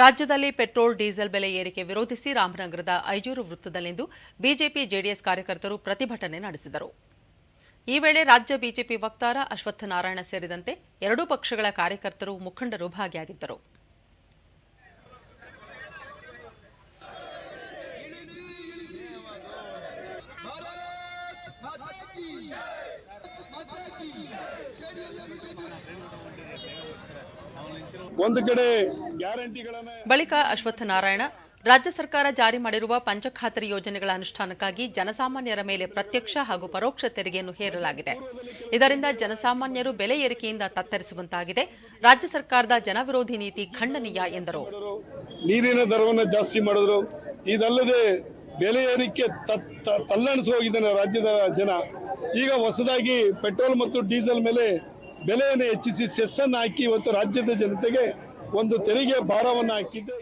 ರಾಜ್ಯದಲ್ಲಿ petrol, diesel ಬೆಲೆ ಏರಿಕೆ ವಿರೋಧಿಸಿ ರಾಮನಗರದ ಐಜೂರು ವೃತ್ತದಲ್ಲಿಂದು ಬಿಜೆಪಿ ಜೆಡಿಎಸ್ ಕಾರ್ಯಕರ್ತರು ಪ್ರತಿಭಟನೆ ನಡೆಸಿದರು. ಈ ವೇಳೆ ರಾಜ್ಯ ಬಿಜೆಪಿ ವಕ್ತಾರ ಅಶ್ವತ್ಥ ನಾರಾಯಣ ಸೇರಿದಂತೆ ಎರಡೂ ಪಕ್ಷಗಳ ಕಾರ್ಯಕರ್ತರು ಮುಖಂಡರು ಭಾಗಿಯಾಗಿದ್ದರು. ಒಂದು ಕಡೆ ಬಳಿಕ ಅಶ್ವತ್ಥ ನಾರಾಯಣ ರಾಜ್ಯ ಸರ್ಕಾರ ಜಾರಿ ಮಾಡಿರುವ ಪಂಚಖಾತರಿ ಯೋಜನೆಗಳ ಅನುಷ್ಠಾನಕ್ಕಾಗಿ ಜನಸಾಮಾನ್ಯರ ಮೇಲೆ ಪ್ರತ್ಯಕ್ಷ ಹಾಗೂ ಪರೋಕ್ಷ ತೆರಿಗೆಯನ್ನು ಹೇರಲಾಗಿದೆ. ಇದರಿಂದ ಜನಸಾಮಾನ್ಯರು ಬೆಲೆ ಏರಿಕೆಯಿಂದ ತತ್ತರಿಸುವಂತಾಗಿದೆ. ರಾಜ್ಯ ಸರ್ಕಾರದ ಜನವಿರೋಧಿ ನೀತಿ ಖಂಡನೀಯ ಎಂದರು. ನೀರಿನ ದರವನ್ನು ಜಾಸ್ತಿ ಮಾಡಿದ್ರು. ಇದಲ್ಲದೆ ಬೆಲೆ ಏರಿಕೆ ತಲ್ಲಣಿಸಿ ಹೋಗಿದ್ದಾನೆ ರಾಜ್ಯದ ಜನ. ಈಗ ಹೊಸದಾಗಿ ಪೆಟ್ರೋಲ್ ಮತ್ತು ಡೀಸೆಲ್ ಮೇಲೆ ಬೆಲೆಯನ್ನು ಹೆಚ್ಚಿಸಿ ಸೆಸ್ಸನ್ನು ಹಾಕಿ ಇವತ್ತು ರಾಜ್ಯದ ಜನತೆಗೆ ಒಂದು ತೆರಿಗೆ ಭಾರವನ್ನು ಹಾಕಿದ್ದೆ.